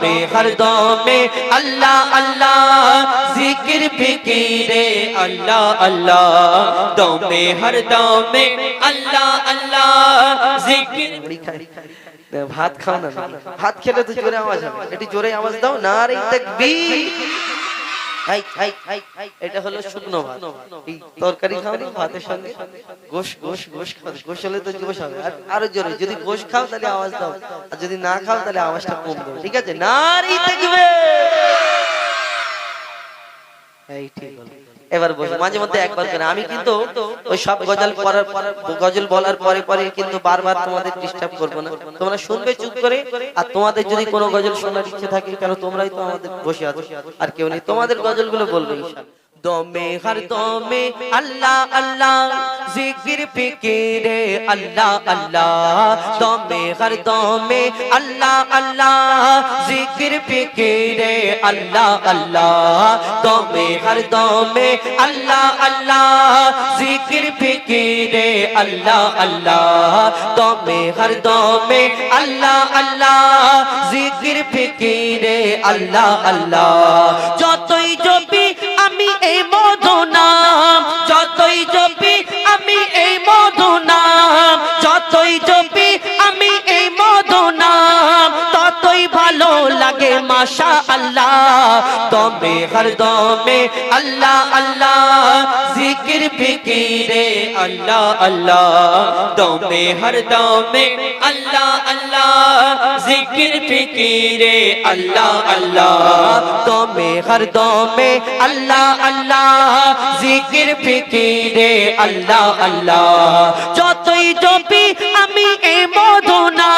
میں ہر دو میں اللہ اللہ ذکر فکرے اللہ اللہ دو میں ہر دو میں اللہ اللہ ذکر ভাত খাও না ভাত খেলে তো জোরে আওয়াজ হবে এটি জোরে আওয়াজ দাও না রে তাকবীর এটা হলো শুকনো ভাত। এই তরকারি খাওনি ভাতের সঙ্গে গোশ গোশ গোশ খাওয়া গোশ হলে তো গোশ হবে। আর আরও জোরে যদি গোশ খাও তাহলে আওয়াজ দাও। আর যদি না খাও তাহলে আওয়াজটা কম দাও। ঠিক আছে? না রে এই ঠিক হলো এবার বসো মাঝে মধ্যে একবার করে। আমি কিন্তু ওই সব গজল পড়ার গজল বলার পরে পরে কিন্তু বারবার তোমাদের ডিস্টার্ব করব না। তোমরা শুনবে চুপ করে। আর তোমাদের যদি কোনো গজল শোনার ইচ্ছে থাকে কেন তোমরাই তো আমাদের বসে আছো। আর কেউ নেই। তোমাদের গজলগুলো বলবে ইনশাআল্লাহ দমে হর দমে আল্লাহ আল্লাহ জিকির ফিকিরে আল্লাহ আল্লাহ। দমে হর দমে আল্লাহ আল্লাহ জিকির ফিকিরে, আল্লাহ আল্লাহ। দমে, হর দমে, আল্লাহ আল্লাহ। জিকির ফিকিরে, আল্লাহ আল্লাহ। দমে, হর দমে, আল্লাহ আল্লাহ। জিকির ফিকিরে, আল্লাহ আল্লাহ। যতই জপি, আমি এই মাশা আল্লাহ দমে, হর দমে, আল্লাহ আল্লাহ। জিকির, ফিকিরে, আল্লাহ আল্লাহ। দমে, হর দমে, আল্লাহ আল্লাহ। জিকির, ফিকিরে, আল্লাহ আল্লাহ। দমে, হর দমে, আল্লাহ আল্লাহ। জিকির, ফিকিরে, আল্লাহ আল্লাহ। যতই জপি আমি এই মধুনাম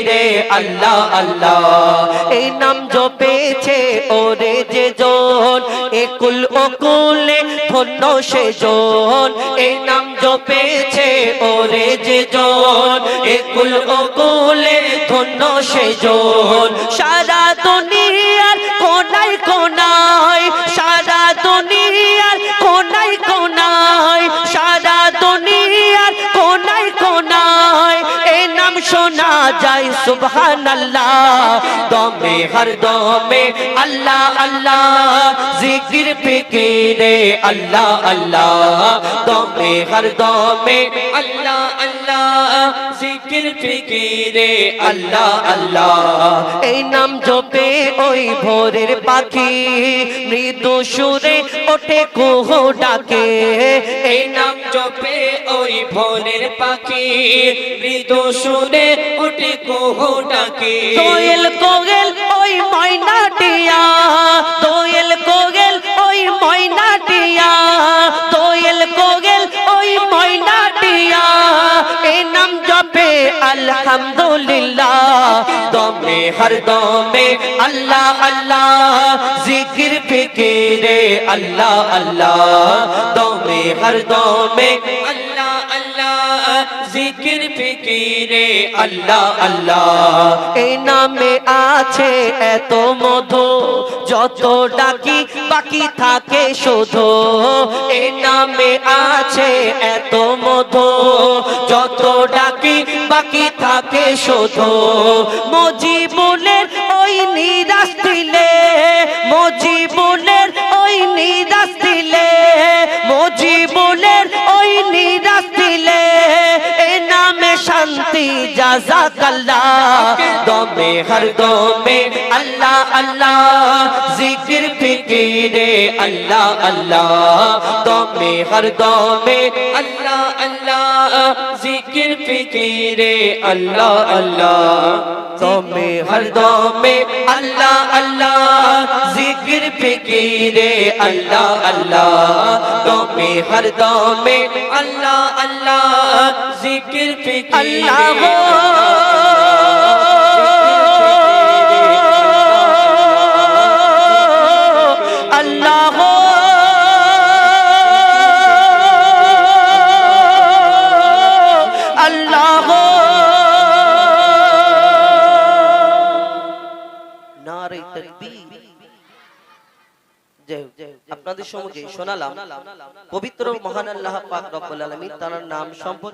আল্লাহ আল্লাহ। এই নাম জপেছে ওরে যে জন একুল অকুলে ধন্য সে জন এই নাম জপেছে ওরে যে জন একুল অকুলে ধন্য সে জন সারা দুনিয়ার শোনা যায়, সুবহানাল্লাহ। দমে, হর দমে, আল্লাহ আল্লাহ। জিকির ফিকিরে, আল্লাহ আল্লাহ। দমে, হর দমে, আল্লাহ আল্লাহ। জিকির ফিকিরে, আল্লাহ আল্লাহ। এই নাম জপে ওই ভোরের পাখি। মৃদু সুরে ওঠে কুহ ডাকে। এই নাম জপে ওই ভোরের পাখি, মৃদু সুরে ওঠে কুহ ডাকে। দোয়েল কোগেল ওই ময়নাটিয়া দোয়েল কোগেল ওই ময়নাটিয়া দোয়েল কোগেল ওই ময়নাটিয়া এই নাম জপে আলহামদুলিল্লাহ। দমে, হর দমে, আল্লাহ আল্লাহ। জিকির, ফিকিরে, আল্লাহ আল্লাহ। দমে, হর দমে, আল্লাহ জিকির, ফিকিরে আল্লাহ আল্লাহ। এই নামে আছে এত মধু, যত ডাকি বাকি থাকে শুধু। এই নামে আছে এত মধু, যত ডাকি বাকি থাকে শুধু। মজি ওই रज़ाक अल्लाह दो में हर दो में अल्लाह अल्लाह जिक्र फिक्र अल्लाह अल्लाह दो में हर दो में अल्लाह अल्लाह जिक्र फिक्र अल्लाह अल्लाह दो में हर दो में अल्लाह अल्लाह जिक्र फिक्र अल्लाह अल्लाह दो में हर दो में अल्लाह अल्लाह জিকির আল্লাহ। আল্লাহ। আল্লাহ। আপনাদের সঙ্গে শোনালাম পবিত্র মহান আল্লাহ পাক রব্বুল আলমী তার নাম সম্পর্কে